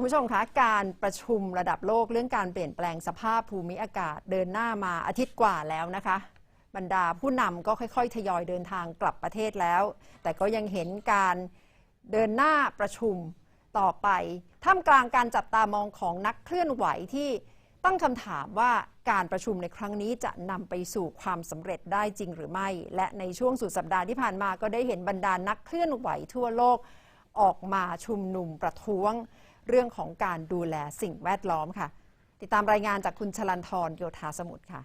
คุณผู้ชมคะการประชุมระดับโลกเรื่องการเปลี่ยนแปลงสภาพภูมิอากาศเดินหน้ามาอาทิตย์กว่าแล้วนะคะ บรรดาผู้นำก็ค่อยๆ ทยอยเดินทางกลับประเทศแล้ว แต่ก็ยังเห็นการเดินหน้าประชุมต่อไปท่ามกลางการจับตามองของนักเคลื่อนไหวที่ตั้งคำถามว่าการประชุมในครั้งนี้จะนำไปสู่ความสำเร็จได้จริงหรือไม่ และในช่วงสุดสัปดาห์ที่ผ่านมาก็ได้เห็นบรรดานักเคลื่อนไหวทั่วโลกออกมาชุมนุมประท้วง เรื่องของการดูแลสิ่งแวดล้อมค่ะ ติดตามรายงานจากคุณชลันทรโยธาสมุทรค่ะ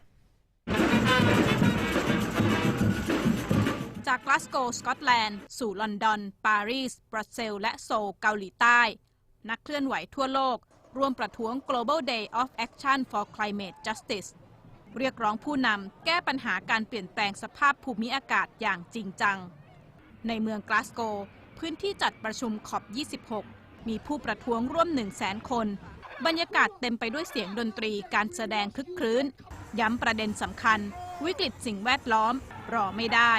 จากกลาสโกสกอตแลนด์ สู่ลอนดอน ปารีส บรัสเซล และโซลเกาหลีใต้ นักเคลื่อนไหวทั่วโลก ร่วมประท้วง Global Day of Action for Climate Justice เรียกร้องผู้นำแก้ปัญหาการเปลี่ยนแปลงสภาพภูมิอากาศอย่างจริงจัง ในเมืองกลาสโก พื้นที่จัดประชุมขอบ 26 มีผู้ประท้วงร่วม 1 0 0 0 0แสนคน บรรยากาศเต็มไปด้วยเสียงดนตรีการแสดงคึกครื้น ย้ำประเด็นสำคัญ วิกฤตสิ่งแวดล้อม รอไม่ได้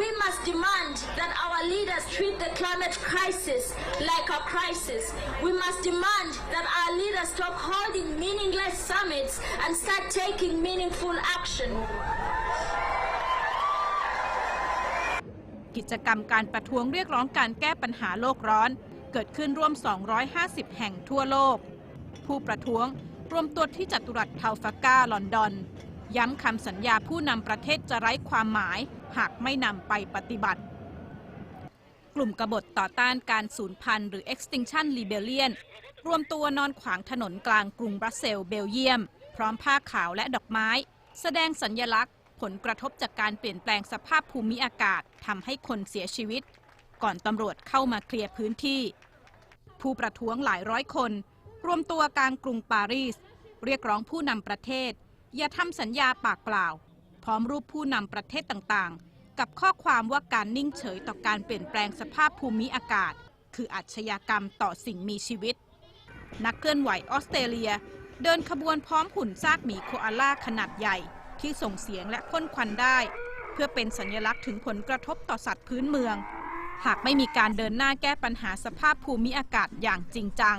We must demand that our leaders treat the climate crisis like a crisis. We must demand that our leaders stop holding meaningless summits and start taking meaningful action. กิจกรรมการประท้วงเรียกร้องการแก้ปัญหาโลกร้อน เกิดขึ้นร่วม 250 แห่งทั่วโลก ผู้ประท้วงรวมตัวที่จัตุรัสเทาฟาก้าลอนดอน ย้ำคำสัญญาผู้นำประเทศจะไร้ความหมาย หากไม่นำไปปฏิบัติ กลุ่มกบฏต่อต้านการสูญพันธุ์หรือ Extinction Rebellion รวมตัวนอนขวางถนนกลางกรุงบรัสเซลส์เบลเยียม พร้อมผ้าขาวและดอกไม้ แสดงสัญญลักษณ์ ผลกระทบจากการเปลี่ยนแปลงสภาพภูมิอากาศทำให้คนเสียชีวิต ก่อนตำรวจเข้ามาเคลียร์พื้นที่ ผู้ประท้วงหลายร้อยคน รวมตัวกลางกรุงปารีส เรียกร้องผู้นำประเทศ อย่าทำสัญญาปากเปล่า พร้อมรูปผู้นำประเทศต่างๆ กับข้อความว่าการนิ่งเฉยต่อการเปลี่ยนแปลงสภาพภูมิอากาศ คืออาชญากรรมต่อสิ่งมีชีวิต นักเคลื่อนไหวออสเตรเลีย เดินขบวนพร้อมหุ่นซากหมีโคอาล่าขนาดใหญ่ ที่ส่งเสียงและพ่นควันได้ เพื่อเป็นสัญลักษณ์ถึงผลกระทบต่อสัตว์พื้นเมือง หากไม่มีการเดินหน้าแก้ปัญหาสภาพภูมิอากาศอย่างจริงจัง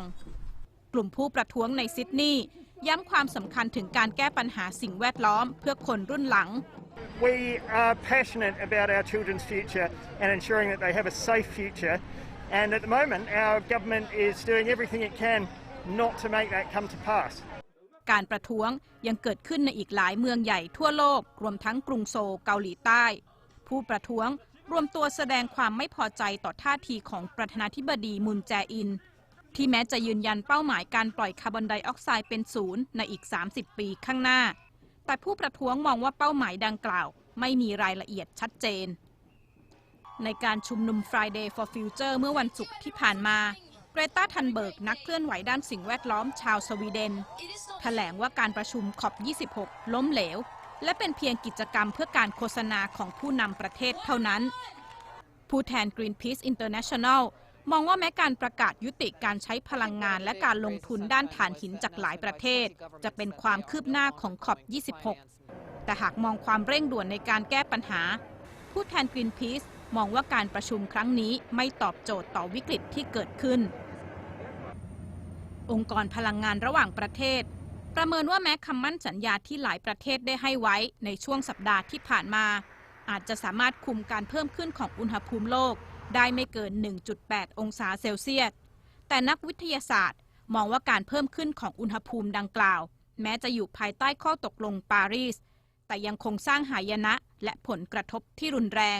กลุ่มผู้ประท้วงในซิดนีย์ย้ำความสำคัญถึงการแก้ปัญหาสิ่งแวดล้อมเพื่อคนรุ่นหลัง We are passionate about our children's future and ensuring that they have a safe future. And at the moment, our government is doing everything it can not to make that come to pass. การประท้วงยังเกิดขึ้นในอีกหลายเมืองใหญ่ทั่วโลก รวมทั้งกรุงโซลเกาหลีใต้ ผู้ประท้วงรวมตัวแสดงความไม่พอใจต่อท่าทีของประธานาธิบดีมุนแจอิน ที่แม้จะยืนยันเป้าหมายการปล่อยคาร์บอนไดออกไซด์เป็นศูนย์ในอีก 30 ปีข้างหน้า แต่ผู้ประท้วงมองว่าเป้าหมายดังกล่าว ไม่มีรายละเอียดชัดเจน ในการชุมนุม Friday for Future เมื่อวันศุกร์ที่ผ่านมา เกรตาทันเบิร์กนักเคลื่อนไหวด้านสิ่งแวดล้อมชาวสวีเดนแถลงว่าการประชุมขอบ26 ล้มเหลว และเป็นเพียงกิจกรรมเพื่อการโฆษณาของผู้นำประเทศเท่านั้น ผู้แทน Greenpeace International มองว่าแม้การประกาศยุติการใช้พลังงานและการลงทุนด้านถ่านหินจากหลายประเทศ จะเป็นความคืบหน้าของขอบ26 แต่หากมองความเร่งด่วนในการแก้ปัญหา ผู้แทน Greenpeace มองว่าการประชุมครั้งนี้ไม่ตอบโจทย์ต่อวิกฤตที่เกิดขึ้น องค์กรพลังงานระหว่างประเทศ ประเมินว่าแม้คำมั่นสัญญาที่หลายประเทศได้ให้ไว้ในช่วงสัปดาห์ที่ผ่านมา อาจจะสามารถคุมการเพิ่มขึ้นของอุณหภูมิโลก ได้ไม่เกิน 1.8 องศาเซลเซียส แต่นักวิทยาศาสตร์ มองว่าการเพิ่มขึ้นของอุณหภูมิดังกล่าว แม้จะอยู่ภายใต้ข้อตกลงปารีสแต่ยังคงสร้างหายนะและผลกระทบที่รุนแรง